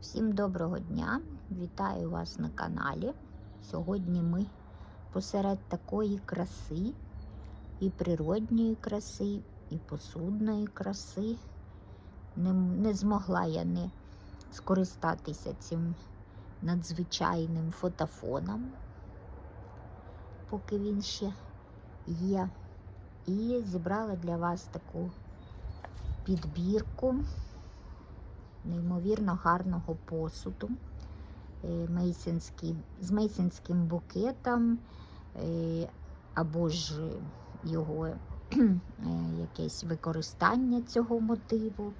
Всім доброго дня! Вітаю вас на каналі. Сьогодні ми посеред такої краси, і природньої краси, і посудної краси. Не, не змогла я не скористатися цим надзвичайним фотофоном, поки він ще є. І зібрала для вас таку підбірку неймовірно гарного посуду е, з мейсинським букетом, е, або ж його е, якесь використання цього мотиву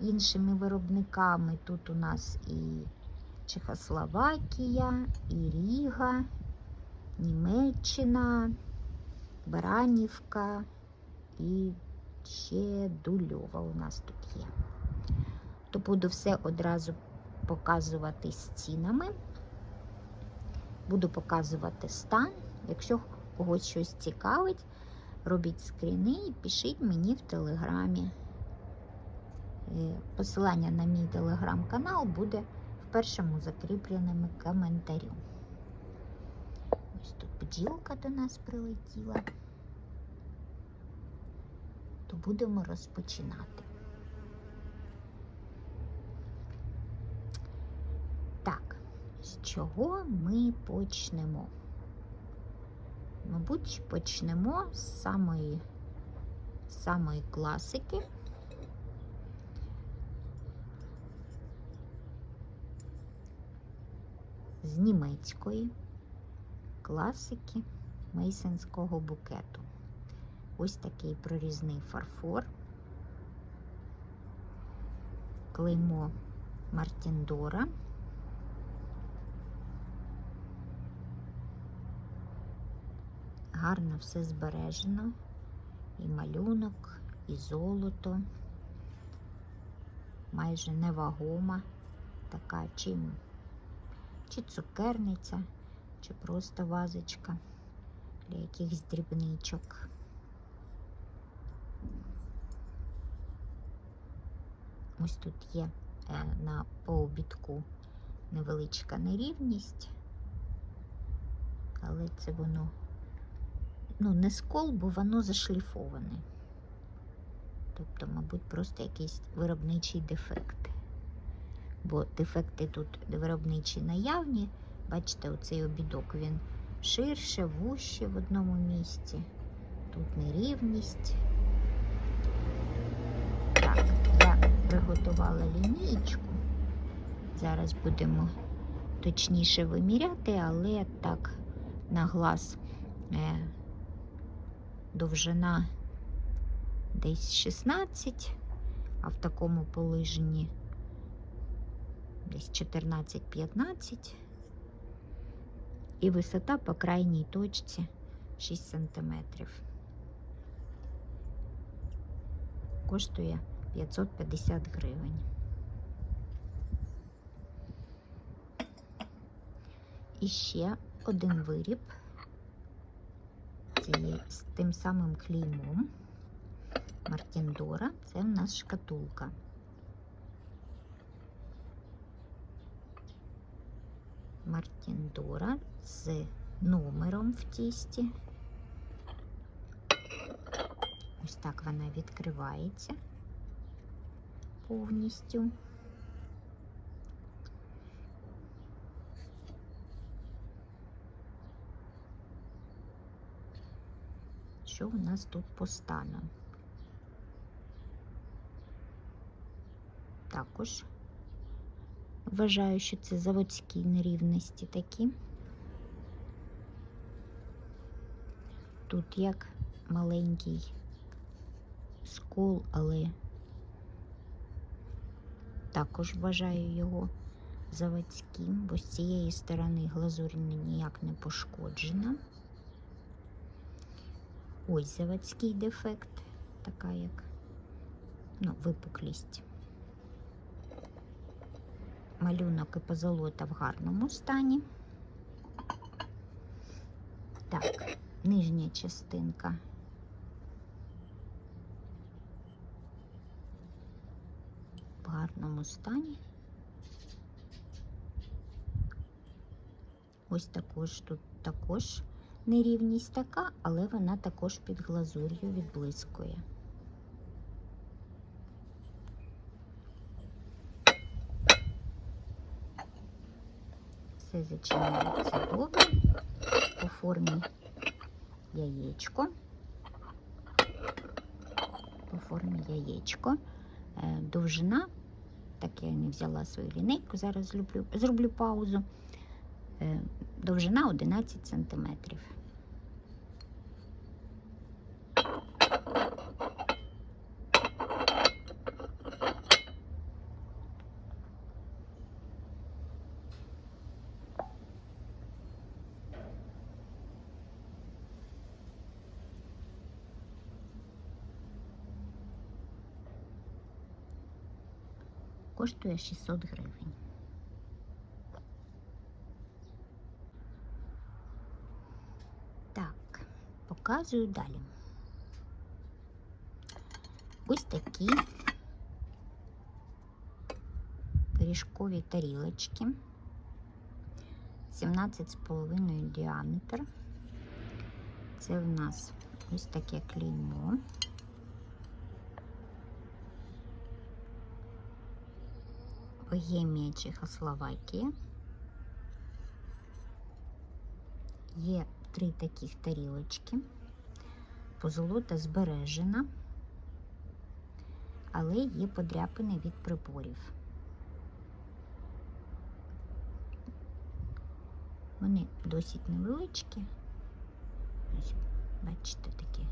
іншими виробниками. Тут у нас і Чехословакія, і Ріга, Німеччина, Баранівка і ще Дульова у нас тут є то буду все одразу показувати з цінами. Буду показувати стан. Якщо когось щось цікавить, робіть скріни і пишіть мені в телеграмі. Е, Посилання на мій телеграм-канал буде в першому закріпленому коментарі. Ось тут бджілка до нас прилетіла. То будемо розпочинати. Так, з чого ми почнемо? Мабуть, почнемо з самої, самої класики. З німецької класики мейсенського букету. Ось такий прорізний фарфор, клеймо Мартіндора. Гарно все збережено. І малюнок, і золото. Майже невагома така чим. Чи цукерниця, чи просто вазочка для якихось дрібничок. Ось тут є е, на пообідку невеличка нерівність, але це воно ну, не скол, бо воно зашліфоване. Тобто, мабуть, просто якийсь виробничий дефект. Бо дефекти тут виробничі наявні. Бачите, оцей обідок він ширше, вужче в одному місці. Тут нерівність. Так, я приготувала лінійку. Зараз будемо точніше виміряти, але так на глаз. Довжина десь 16, а в такому положенні десь 14-15. І висота по крайній точці 6 см. Коштує 550 гривень. І ще один виріб цією з тим самим клеймом Мартіндора. Це в нас шкатулка. Мартіндора з номером в тісті. Ось так вона відкривається повністю. Що у нас тут по стану. Також вважаю, що це заводські нерівності такі. Тут як маленький скол, але також вважаю його заводським, бо з цієї сторони глазурь ніяк не пошкоджена. Ось заводський дефект, така як ну, випуклість. Малюнок і позолота в гарному стані. Так, нижня частинка. В гарному стані. Ось також тут також нерівність така, але вона також під глазур'ю відблискує. Все зачиняється добре. По формі яєчко. По формі яєчко. Е, Довжина, так я не взяла свою лінейку, зараз зроблю, зроблю паузу. Е, Довжина 11 сантиметрів. Коштує 600 гривень. Так, показую далі. Ось такі пиріжкові тарілочки. 17,5 діаметр. Це в нас ось таке клеймо. Богемія Чехословакія. Є три таких тарілочки. Позолота збережена, але є подряпини від приборів. Вони досить невеличкі. Бачите, такі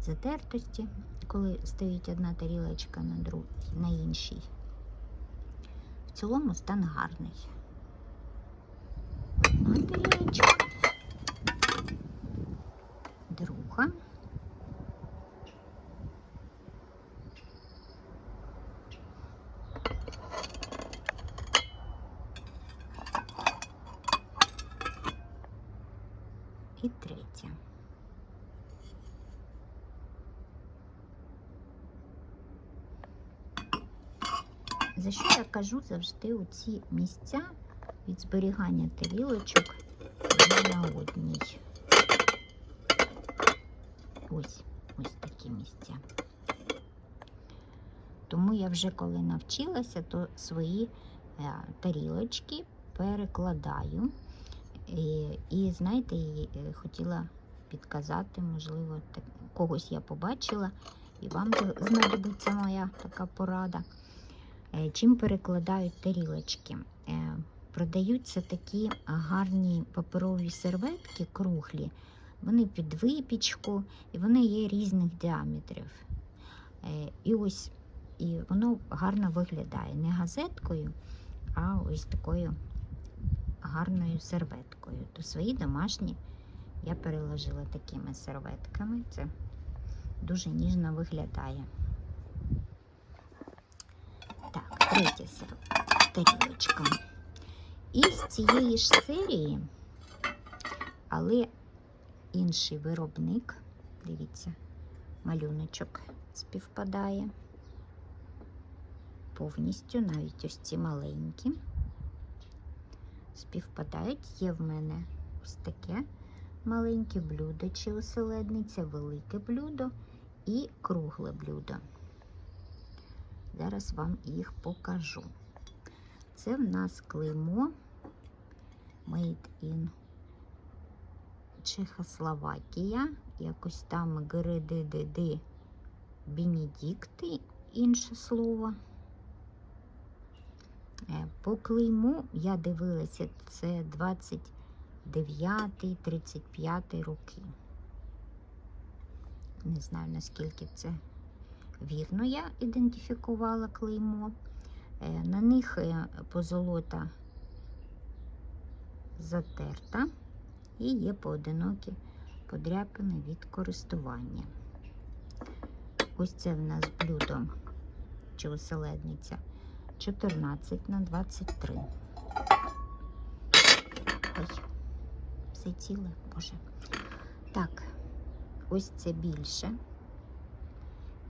затертості, коли стоїть одна тарілочка на, друг... на іншій. В цілому стан гарний. Тарілочка. Друга. І третя. За що я кажу завжди у ці місця від зберігання тарілочок на одній. Ось, ось такі місця. Тому я вже коли навчилася, то свої е, тарілочки перекладаю. І, і знаєте, е, хотіла підказати, можливо, так, когось я побачила, і вам знадобиться моя така порада. Е, Чим перекладають тарілочки? Е, Продаються такі гарні паперові серветки круглі, вони під випічку, і вони є різних діаметрів. Е, І ось і воно гарно виглядає не газеткою, а ось такою гарною серветкою. То свої домашні я переложила такими серветками. Це дуже ніжно виглядає. Так, третя тарілочка. Із цієї ж серії, але інший виробник, дивіться, малюночок співпадає. Повністю навіть ось ці маленькі співпадають. Є в мене ось таке маленьке блюдо чи оселедниця, велике блюдо і кругле блюдо. Зараз вам їх покажу. Це в нас клеймо Made in Чехословакія. Якось там ГРДДД Бенедикти, інше слово. Е, По клейму я дивилася, це 29-35 роки. Не знаю, наскільки це вірно я ідентифікувала клеймо. Е, На них е, позолота затерта і є поодинокі подряпини від користування. Ось це в нас блюдо чи оселедниця 14 на 23. Ой, все ціле, боже. Так, ось це більше.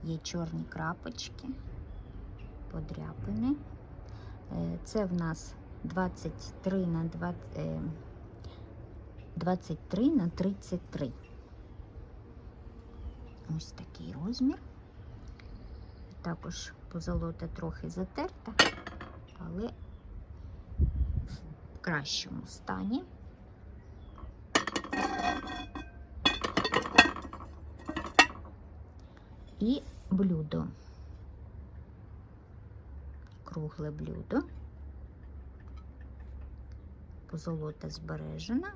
Є чорні крапочки, подряпини. Е, Це в нас 23 на 20, е, 23 на 33. Ось такий розмір. Також позолота трохи затерта, але в кращому стані. І блюдо. Кругле блюдо. Позолота збережена.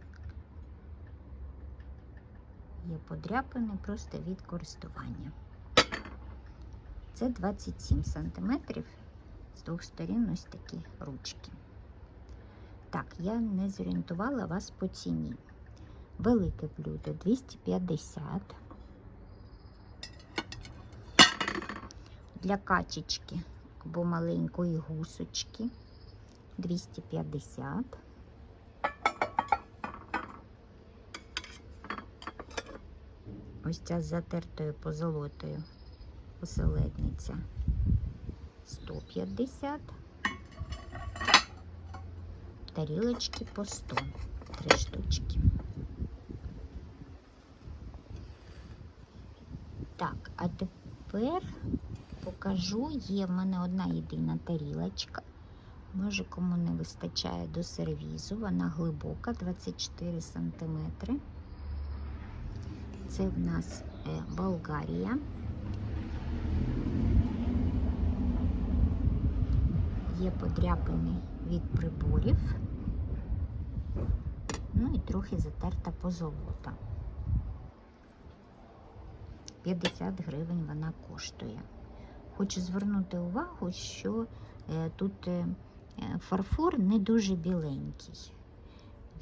Є подряпини просто від користування. Це 27 см. З двох сторін ось такі ручки. Так, я не зорієнтувала вас по ціні. Велике блюдо 250. Для качечки або маленької гусочки 250. Ось ця з затертою позолотою оселедниця 150. Тарілочки по 100. Три штучки. Так, а тепер покажу, є в мене одна єдина тарілочка. Може, кому не вистачає до сервізу. Вона глибока, 24 см. Це в нас е, Болгарія. Є подряпини від приборів. Ну і трохи затерта позолота. 50 гривень вона коштує. Хочу звернути увагу, що е, тут е, фарфор не дуже біленький.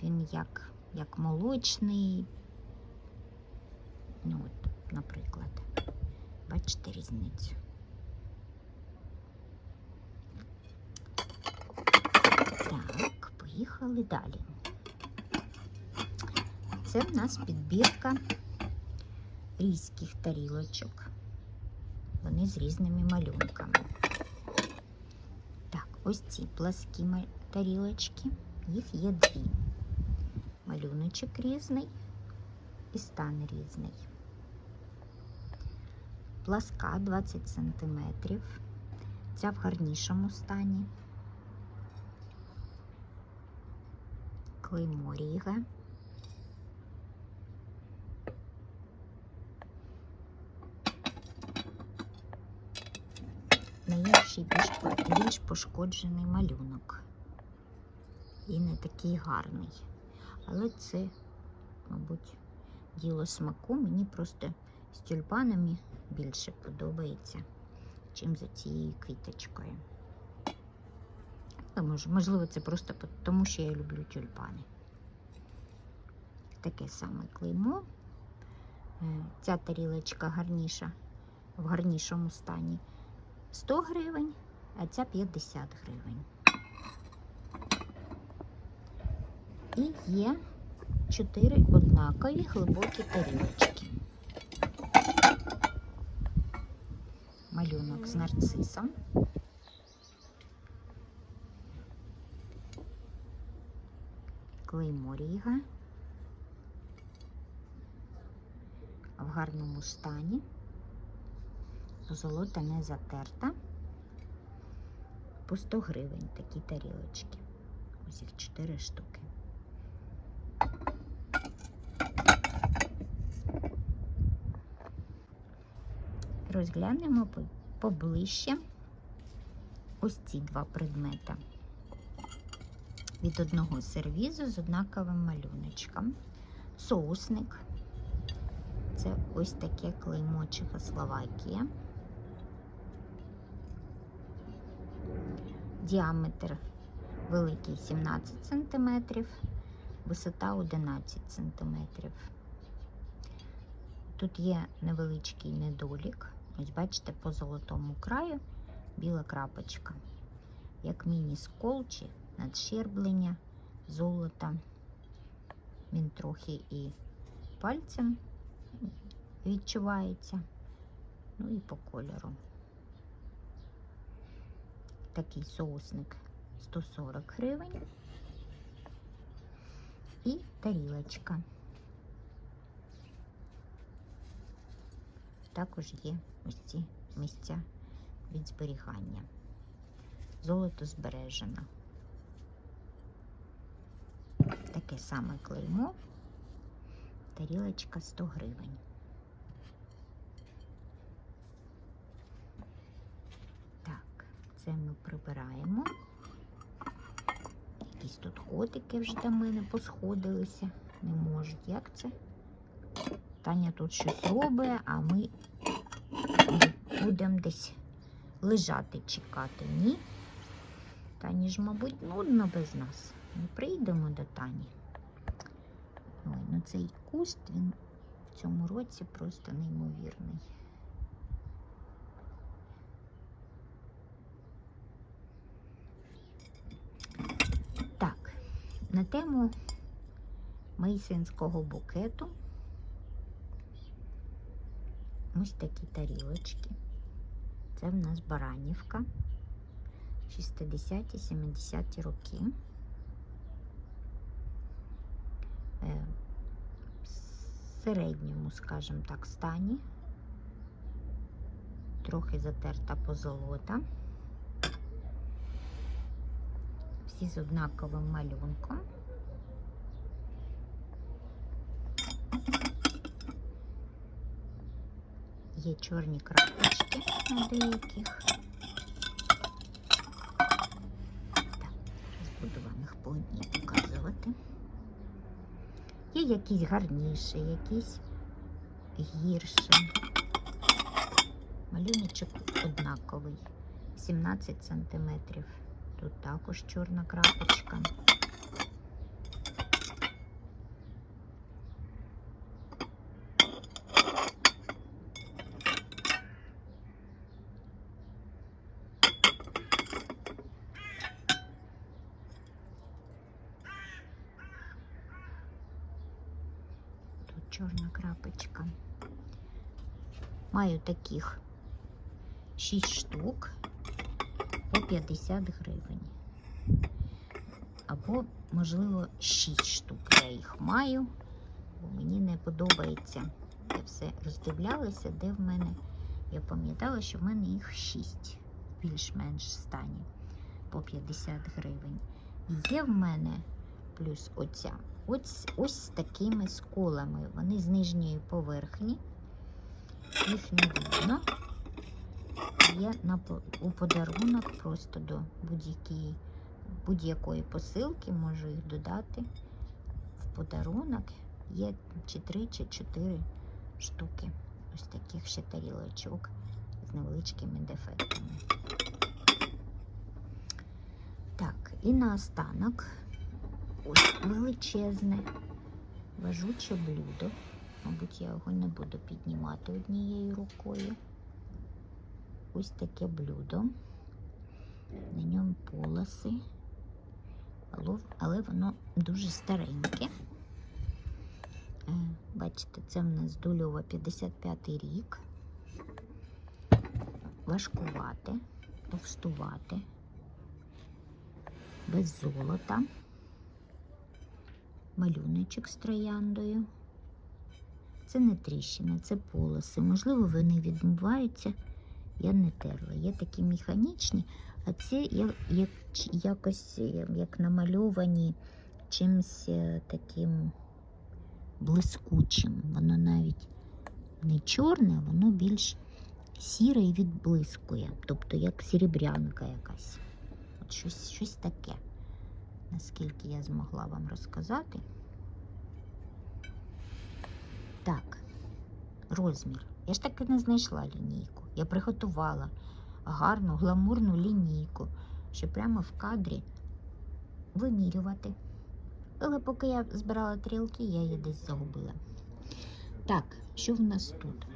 Він як, як молочний. Ну от, наприклад, бачите різницю. Так, поїхали далі. Це в нас підбірка різьких тарілочок. Вони з різними малюнками. Так, ось ці пласкі тарілочки. Їх є дві. Малюночок різний і стан різний. Пласка 20 см. Ця в гарнішому стані. Клеймо Ріга. На інший більш, пошкоджений малюнок. І не такий гарний. Але це, мабуть, діло смаку. Мені просто з тюльпанами більше подобається, чим за цією квіточкою. Можливо, це просто тому, що я люблю тюльпани. Таке саме клеймо. Е, Ця тарілочка гарніша, в гарнішому стані 100 гривень, а ця 50 гривень. І є чотири однакові глибокі тарілочки. Малюнок з нарцисом. Клеймо Ріга. В гарному стані. Золота не затерта. По 100 гривень такі тарілочки. Ось їх 4 штуки. Розглянемо поближче ось ці два предмети. Від одного сервізу з однаковим малюночком. Соусник. Це ось таке клеймо Чехословакія. Діаметр великий 17 см, висота 11 см. Тут є невеличкий недолік. Ось бачите, по золотому краю біла крапочка. Як міні-скол чи надщерблення золота. Він трохи і пальцем відчувається. Ну і по кольору. Такий соусник 140 гривень. і тарілочка. Також є ось ці місця від зберігання. Золото збережено. Таке саме клеймо. Тарілочка 100 гривень. Так, це ми прибираємо. Якісь тут котики вже до мене посходилися. Не можуть. Як це? Таня тут щось робить, а ми будемо десь лежати, чекати. Ні? Тані ж, мабуть, нудно без нас. Ми прийдемо до Тані. Ой, ну цей куст, він в цьому році просто неймовірний. Так, на тему мейсинського букету. Ось такі тарілочки. Це в нас Баранівка. 60-70 роки. Е, В середньому, скажімо так, стані. Трохи затерта позолота. Всі з однаковим малюнком. Є чорні крапочки на деяких. Так, їх по одній показувати. Є якісь гарніші, якісь гірші. Малюночок однаковий. 17 сантиметрів. Тут також чорна крапочка. Тут чорна крапочка. Маю таких 6 штук по 50 гривень. Або, можливо, 6 штук я їх маю, бо мені не подобається. Я все роздивлялася, де в мене. Я пам'ятала, що в мене їх 6 більш-менш стані по 50 гривень. І є в мене плюс оця. Ось, ось з такими сколами. Вони з нижньої поверхні. Їх не видно. Є на, у подарунок просто до будь-якої будь-якої посилки, можу їх додати в подарунок. Є чи три, чи чотири штуки. Ось таких ще тарілочок з невеличкими дефектами. Так, і наостанок ось величезне важуче блюдо. Мабуть, я його не буду піднімати однією рукою. Ось таке блюдо. На ньому полоси, але, воно дуже стареньке. Е, Бачите, це в нас дольова 55 рік. Важкувате, товстувате, без золота, малюночок з трояндою. Це не тріщина, це полоси. Можливо, вони відмиваються. Я не терла. Є такі механічні, а я- як, якось е, як намальовані чимось е, таким блискучим. Воно навіть не чорне, воно більш сіре і відблискує. Тобто як серебрянка якась. От щось, щось таке, наскільки я змогла вам розказати. Так, розмір. Я ж таки не знайшла лінійку. Я приготувала гарну гламурну лінійку, щоб прямо в кадрі вимірювати. Але поки я збирала трілки, я її десь загубила. Так, що в нас тут?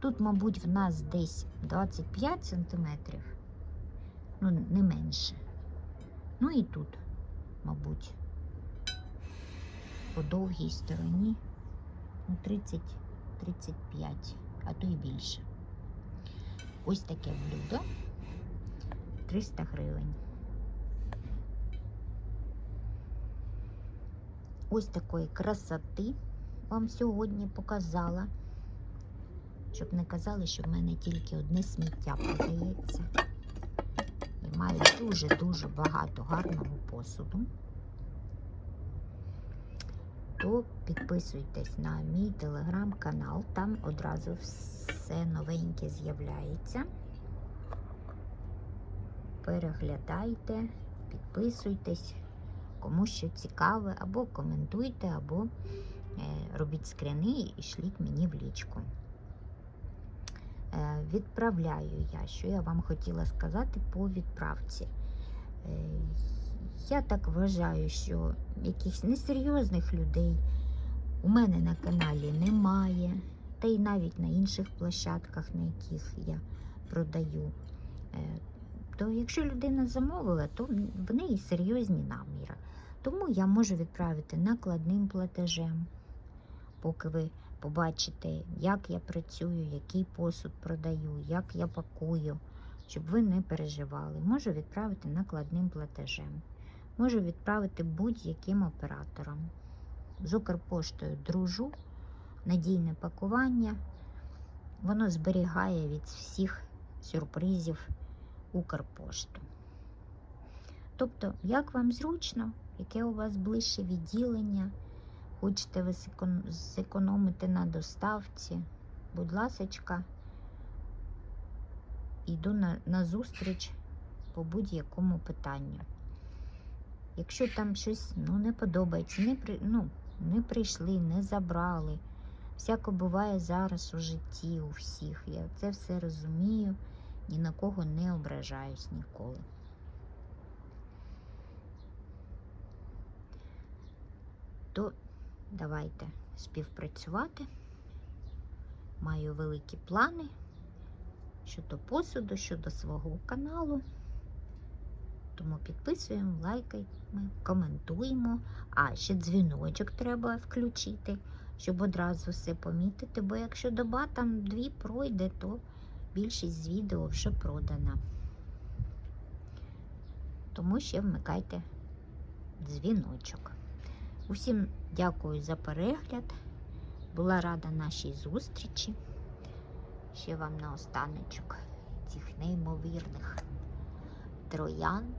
Тут, мабуть, в нас десь 25 сантиметрів, ну, не менше. Ну і тут, мабуть, по довгій стороні ну, 30-35, а то і більше. Ось таке блюдо 300 гривень. ось такої красоти вам сьогодні показала. Щоб не казали, що в мене тільки одне сміття продається. І маю дуже-дуже багато гарного посуду. То підписуйтесь на мій телеграм-канал, там одразу все новеньке з'являється. Переглядайте, підписуйтесь, кому що цікаве, або коментуйте, або е, робіть скрини і шліть мені в лічку. Е, відправляю я, що я вам хотіла сказати по відправці. Я так вважаю, що якихось несерйозних людей у мене на каналі немає, та й навіть на інших площадках, на яких я продаю. Е, То якщо людина замовила, то в неї серйозні наміри. Тому я можу відправити накладним платежем, поки ви побачите, як я працюю, який посуд продаю, як я пакую, щоб ви не переживали. Можу відправити накладним платежем. Можу відправити будь-яким оператором. З Укрпоштою дружу, надійне пакування. Воно зберігає від всіх сюрпризів Укрпошту. Тобто, як вам зручно, яке у вас ближче відділення, хочете ви зекономити на доставці, будь ласочка, йду на, на зустріч по будь-якому питанню. Якщо там щось ну, не подобається, не, при, ну, не прийшли, не забрали. Всяко буває зараз у житті у всіх. Я це все розумію, ні на кого не ображаюсь ніколи. То давайте співпрацювати. Маю великі плани щодо посуду, щодо свого каналу. Тому підписуємо, лайкаємо, коментуємо. А ще дзвіночок треба включити, щоб одразу все помітити. Бо якщо доба там дві пройде, то більшість з відео вже продана. Тому ще вмикайте дзвіночок. Усім дякую за перегляд. Була рада нашій зустрічі. Ще вам на останочок цих неймовірних троянд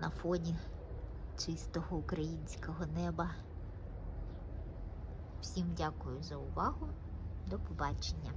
на фоні чистого українського неба. Всім дякую за увагу. До побачення.